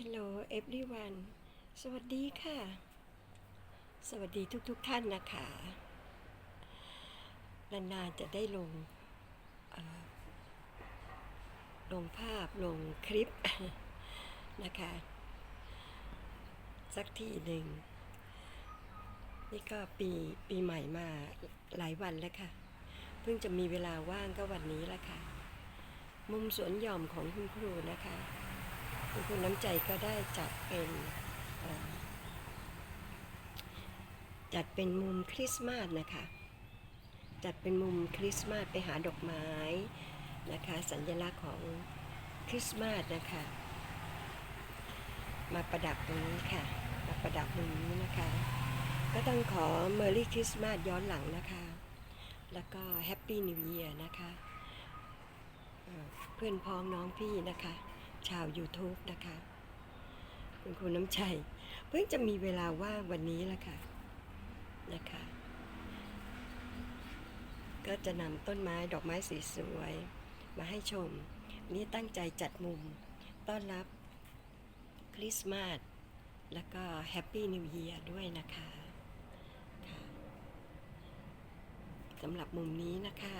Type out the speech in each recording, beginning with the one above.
Hello everyone สวัสดีค่ะ สวัสดีทุกๆทท่านนะคะ นานๆจะได้ลง ลงภาพลงคลิปนะคะ สักทีหนึ่ง นี่ก็ปีปีใหม่มาหลายวันแล้วค่ะ เพิ่งจะมีเวลาว่างก็วันนี้ละค่ะ มุมสวนหย่อมของคุณครูนะคะ คุณครูน้ำใจก็ได้จัดเป็นจัดเป็นมุมคริสต์มาสนะคะ จัดเป็นมุมคริสต์มาสไปหาดอกไม้นะคะ สัญลักษณ์ของคริสต์มาสนะคะ มาประดับตรงนี้ค่ะ มาประดับมุมนี้นะคะ ก็ต้องขอ Merry Christmas ย้อนหลังนะคะ แล้วก็ Happy New Year นะคะ เพื่อนพ้องน้องพี่นะคะ ชาว YouTube นะคะ คุณครูน้ำใจเพิ่งจะมีเวลาว่างวันนี้ละค่ะนะคะ ก็จะนำต้นไม้ดอกไม้สีสวย มาให้ชม นี่ตั้งใจจัดมุม ต้อนรับคริสต์มาสแล้วก็แฮปปี้นิว e ย r ด้วยนะคะสำหรับมุมนี้นะคะ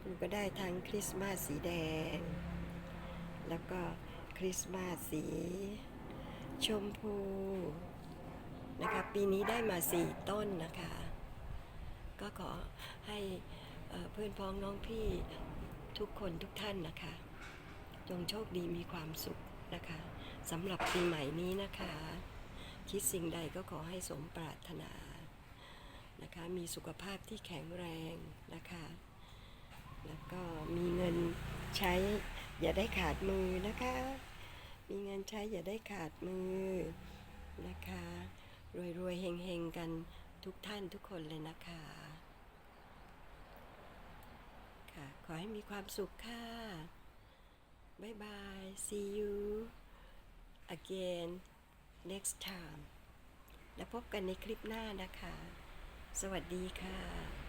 คุณ ก็ได้ทั้งคริสต์มาสสีแดง แล้วก็คริสต์มาสสี ชมพูนะคะปีนี้ได้มาสี่ต้นนะคะ ก็ขอให้เอ่อเพื่อนพ้องน้องพี่ทุกคนทุกท่านนะคะ จงโชคดีมีความสุขนะคะสำหรับปีใหม่นี้นะคะ คิดสิ่งใดก็ขอให้สมปรารถนานะคะ มีสุขภาพที่แข็งแรงนะคะ แล้วก็มีเงินใช้อย่าได้ขาดมือนะคะ มีเงินใช้อย่าได้ขาดมือนะคะ รวยรวยๆเฮงเฮงๆกันทุกท่านทุกคนเลยนะคะค่ะขอให้มีความสุขค่ะ บ๊ายบาย see you again next time แล้วพบกันในคลิปหน้านะคะ สวัสดีค่ะ